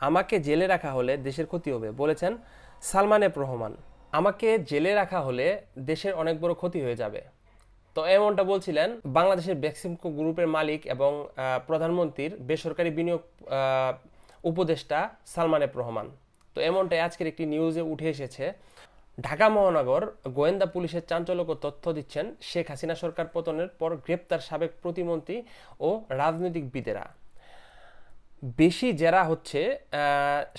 আমাকে জেলে রাখা হলে দেশের ক্ষতি হবে, বলেছেন সালমান এফ রহমান। আমাকে জেলে রাখা হলে দেশের অনেক বড় ক্ষতি হয়ে যাবে। তো এমনটা বলছিলেন বাংলাদেশের বেক্সিমকো গ্রুপের মালিক এবং প্রধানমন্ত্রীর বেসরকারি বিনিয়োগ উপদেষ্টা সালমান এফ রহমান। তো এমনটাই আজকের একটি নিউজে উঠে এসেছে। ঢাকা মহানগর গোয়েন্দা পুলিশের চাঞ্চল্যকর তথ্য দিচ্ছেন শেখ হাসিনা সরকার পতনের পর গ্রেপ্তার সাবেক প্রতিমন্ত্রী ও রাজনৈতিকবিদেরা। বেশি জেরা হচ্ছে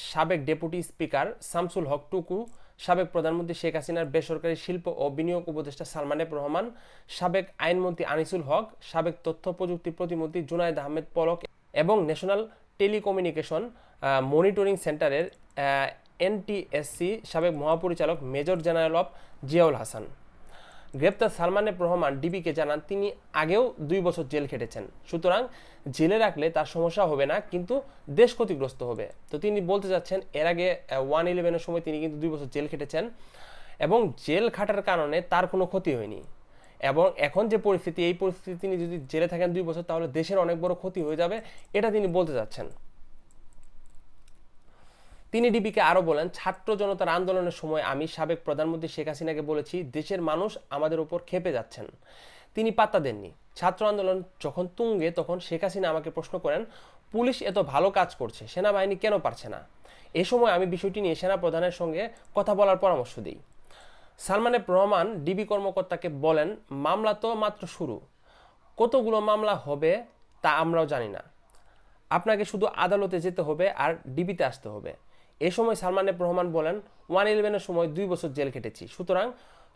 সাবেক ডেপুটি স্পিকার শামসুল হক টুকু, সাবেক প্রধানমন্ত্রী শেখ হাসিনার বেসরকারি শিল্প ও বিনিয়োগ উপদেষ্টা সালমান এফ রহমান, সাবেক আইনমন্ত্রী আনিসুল হক, সাবেক তথ্য প্রযুক্তি প্রতিমন্ত্রী জুনায়দ আহমেদ পলক এবং ন্যাশনাল টেলিকমিউনিকেশন মনিটরিং সেন্টারের এনটিএসসি সাবেক মহাপরিচালক major general of Ziaul Hasan. গ্রেপ্তার সালমানের রহমান ডিবিকে জানান, তিনি আগেও দুই বছর জেল খেটেছেন। সুতরাং জেলে রাখলে তার সমস্যা হবে না, কিন্তু দেশ ক্ষতিগ্রস্ত হবে। তো তিনি বলতে যাচ্ছেন এর আগে ওয়ান ইলেভেনের সময় তিনি কিন্তু দুই বছর জেল খেটেছেন এবং জেল খাটার কারণে তার কোনো ক্ষতি হয়নি। এবং এখন যে পরিস্থিতি, এই পরিস্থিতি তিনি যদি জেলে থাকেন দুই বছর, তাহলে দেশের অনেক বড় ক্ষতি হয়ে যাবে, এটা তিনি বলতে যাচ্ছেন তিনি ডিবিকে আরও বলেন, ছাত্র জনতার আন্দোলনের সময় আমি সাবেক প্রধানমন্ত্রী শেখ হাসিনাকে বলেছি, দেশের মানুষ আমাদের উপর খেপে যাচ্ছেন। তিনি পাত্তা দেননি। ছাত্র আন্দোলন যখন তুঙ্গে, তখন শেখ হাসিনা আমাকে প্রশ্ন করেন, পুলিশ এত ভালো কাজ করছে, সেনাবাহিনী কেন পারছে না? এ সময় আমি বিষয়টি নিয়ে সেনা প্রধানের সঙ্গে কথা বলার পরামর্শ দিই। সালমান এফ রহমান ডিবি কর্মকর্তাকে বলেন, মামলা তো মাত্র শুরু। কতগুলো মামলা হবে তা আমরাও জানি না। আপনাকে শুধু আদালতে যেতে হবে আর ডিবিতে আসতে হবে। এ সময় সালমান রহমান বলেন, ওয়ান ইলেভেনের সময় দুই বছর জেল কেটেছি সুতরাং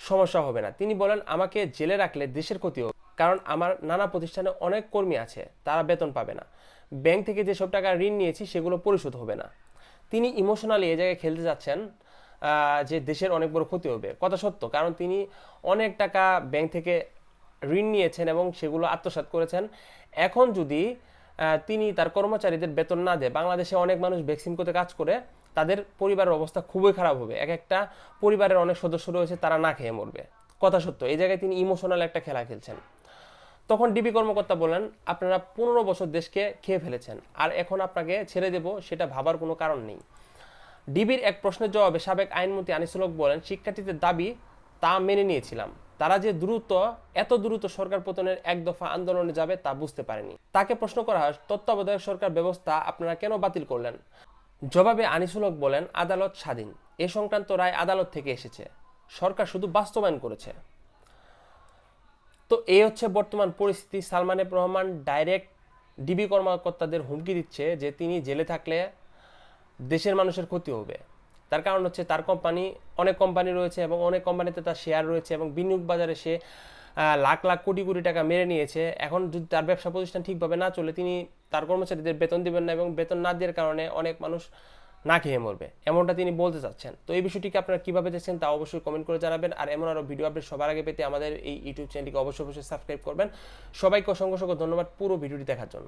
সমস্যা হবে না। তিনি বলেন, আমাকে জেলে রাখলে দেশের ক্ষতি হবে, কারণ আমার নানা প্রতিষ্ঠানে অনেক কর্মী আছে, তারা বেতন পাবে না। ব্যাংক থেকে যেসব টাকা ঋণ নিয়েছি, সেগুলো পরিশোধ হবে না। তিনি ইমোশনালি এ জায়গায় খেলতে যাচ্ছেন যে দেশের অনেক বড় ক্ষতি হবে। কথা সত্য, কারণ তিনি অনেক টাকা ব্যাংক থেকে ঋণ নিয়েছেন এবং সেগুলো আত্মসাৎ করেছেন। এখন যদি তিনি তার কর্মচারীদের বেতন না দেয় বাংলাদেশে অনেক মানুষ ভ্যাকসিনকোতে কাজ করে, তাদের পরিবারের অবস্থা খুবই খারাপ হবে। এক একটা পরিবারের অনেক সদস্য রয়েছে, তারা না খেয়ে মরবে। কথা সত্য, এই জায়গায় তিনি ইমোশনাল একটা খেলা খেলছেন। তখন ডিবি কর্মকর্তা বলেন, আপনারা পনেরো বছর দেশকে খেয়ে ফেলেছেন, আর এখন আপনাকে ছেড়ে দেব সেটা ভাবার কোনো কারণ নেই। ডিবির এক প্রশ্নের জবাবে সাবেক আইনমন্ত্রী আনিসুল হক বলেন, শিক্ষার্থীদের দাবি তা মেনে নিয়েছিলাম। তারা যে দ্রুত, এত দ্রুত সরকার পতনের এক দফা আন্দোলনে যাবে তা বুঝতে পারেনি। তাকে প্রশ্ন করা হয়, তত্ত্বাবধায়ক সরকার ব্যবস্থা আপনারা কেন বাতিল করলেন? জবাবে আনিসুল হক বলেন, আদালত স্বাধীন। এ সংক্রান্ত রায় আদালত থেকে এসেছে। সরকার শুধু বাস্তবায়ন করেছে। তো এই হচ্ছে বর্তমান পরিস্থিতি। সালমান রহমান ডাইরেক্ট ডিবি কর্মকর্তাদের হুমকি দিচ্ছে যে তিনি জেলে থাকলে দেশের মানুষের ক্ষতি হবে। তার কারণ হচ্ছে তার কোম্পানি অনেক কোম্পানি রয়েছে এবং অনেক কোম্পানিতে তার শেয়ার রয়েছে এবং বিনিয়োগ বাজারে সে লাখ লাখ কোটি কোটি টাকা মেরে নিয়েছে। এখন যদি তার ব্যবসা প্রতিষ্ঠান ঠিকভাবে না চলে, তিনি তার কর্মচারীদের বেতন দিবেন না এবং বেতন না দেওয়ার কারণে অনেক মানুষ না খেয়ে মরবে, এমনটা তিনি বলতে চাচ্ছেন। তো এই বিষয়টিকে আপনারা কীভাবে দেখছেন তা অবশ্যই কমেন্ট করে জানাবেন। আর এমন আরও ভিডিও আপডেট সবার আগে পেতে আমাদের এই ইউটিউব চ্যানেলটিকে অবশ্যই অবশ্যই সাবস্ক্রাইব করবেন। সবাইকে অসংখ্য অসংখ্য ধন্যবাদ পুরো ভিডিওটি দেখার জন্য।